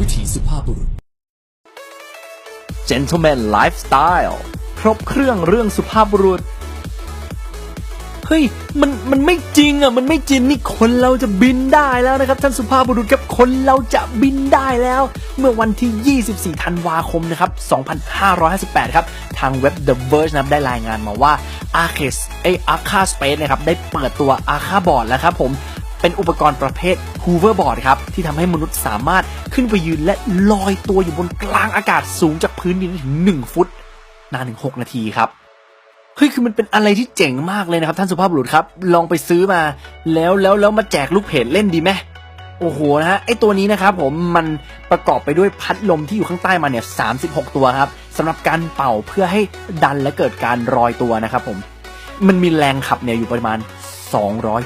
วิถีสุภาพบุรุษ Gentleman Lifestyle ครบเครื่องเรื่องสุภาพบุรุษ เฮ้ย มัน มันไม่จริงอะ มันไม่จริงนี่คนเราจะบินได้แล้วนะครับ ท่านสุภาพบุรุษครับ คนเราจะบินได้แล้ว เมื่อวันที่ 24 ธันวาคมนะครับ 2558 ครับ ทางเว็บ The Verge นะครับได้รายงานมาว่า Arcus เอ้ Arca Space นะครับ ได้เปิดตัว Arca Board แล้วครับผม เป็นอุปกรณ์ประเภท Hoverboard ครับ ที่ทำให้มนุษย์สามารถขึ้นไปยืนและลอยตัวอยู่บนกลางอากาศสูงจากพื้นดินถึง 1 ฟุต นานถึง 6 นาทีครับเฮ้ยคือมันเป็นอะไรที่เจ๋งมากเลยนะครับ ท่านสุภาพบุรุษครับ ลองไปซื้อมา แล้วแล้วแล้วมาแจกลูกเพจเล่นดีไหมโอ้โหนะฮะไอตัวนี้นะครับผมมันประกอบไปด้วยพัดลมที่อยู่ข้างใต้มันเนี่ย36ตัวครับสำหรับการเป่าเพื่อให้ดันและเกิดการรอยตัวนะครับผมมันมีแรงขับเนี่ยอยู่ประมาณ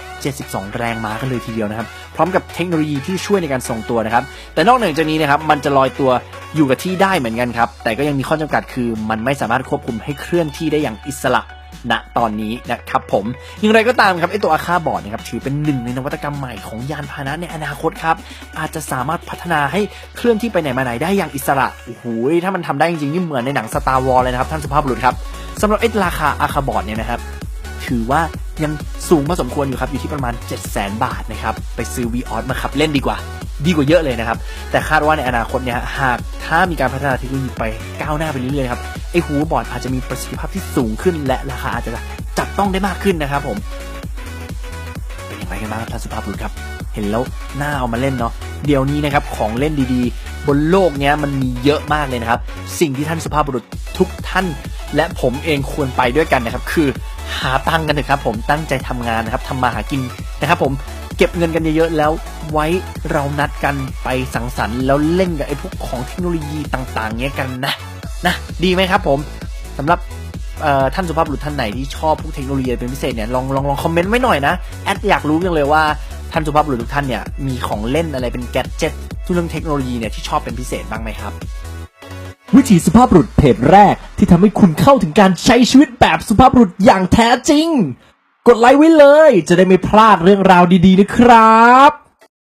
272 แรงม้ากันเลยทีเดียวนะครับ พร้อมกับเทคโนโลยีที่ช่วยในการทรงตัวนะครับ แต่นอกเหนือจากนี้นะครับ มันจะลอยตัวอยู่กับที่ได้เหมือนกันครับ แต่ก็ยังมีข้อจำกัดคือ มันไม่สามารถควบคุมให้เคลื่อนที่ได้อย่างอิสระณตอนนี้นะครับผมอย่างไรก็ตามครับไอตัวอาคาบอร์ดนะครับถือเป็นหนึ่งในนวัตกรรมใหม่ของยานพาหนะในอนาคตครับ อาจจะสามารถพัฒนาให้เคลื่อนที่ไปไหนมาไหนได้อย่างอิสระโอ้โหถ้ามันทำได้จริงๆนี่เหมือนในหนังสตาร์วอลเลยนะครับท่านสุภาพบุรุษครับสำหรับไอราคาอาคาบอร์ดเนี่ยนะครับ ถือว่า ยังสูงพอสมควรอยู่ครับ อยู่ที่ประมาณ 7 0 0 0 0 0 บาทนะครับ ไปซื้อ v ีออสมาขับเล่นดีกว่า ดีกว่าเยอะเลยนะครับ แต่คาดว่าในอนาคตเนี่ยหากถ้ามีการพัฒนาเทคโนโลยีไปก้าวหน้าไปเรื่อยๆครับไอหูบอร์ดอาจจะมีประสิทธิภาพที่สูงขึ้น และราคาอาจจะจับต้องได้มากขึ้นนะครับผม เป็นอย่างไรกันบ้างท่านสุภาพบุรุษครับ เห็นแล้วน่าเอามาเล่นเนาะเดี๋ยวนี้นะครับของเล่นดีๆ บนโลกเนี้ยมันมีเยอะมากเลยนะครับ สิ่งที่ท่านสุภาพบุรุษทุกท่าน และผมเองควรไปด้วยกันนะครับ คือ หาตังกันเถอะครับผมตั้งใจทำงานนะครับทำมาหากินนะครับผมเก็บเงินกันเยอะๆแล้วไว้เรานัดกันไปสังสรรค์แล้วเล่นกับไอ้พวกของเทคโนโลยีต่างๆเนี้ยกันนะนะดีไหมครับผมสำหรับท่านสุภาพบุรุษท่านไหนที่ชอบพวกเทคโนโลยีเป็นพิเศษเนี่ยลองลองลองคอมเมนต์ไว้หน่อยนะแอดอยากรู้จังเลยว่าท่านสุภาพบุรุษทุกท่านเนี่ยมีของเล่นอะไรเป็นแกดเจ็ตทุกเรื่องเทคโนโลยีเนี่ยที่ชอบเป็นพิเศษบ้างไหมครับ วิถีสุภาพบุรุษเพจแรก ที่ทำให้คุณเข้าถึงการใช้ชีวิตแบบสุภาพบุรุษอย่างแท้จริง กดไลค์ไว้เลย จะได้ไม่พลาดเรื่องราวดีๆนะครับ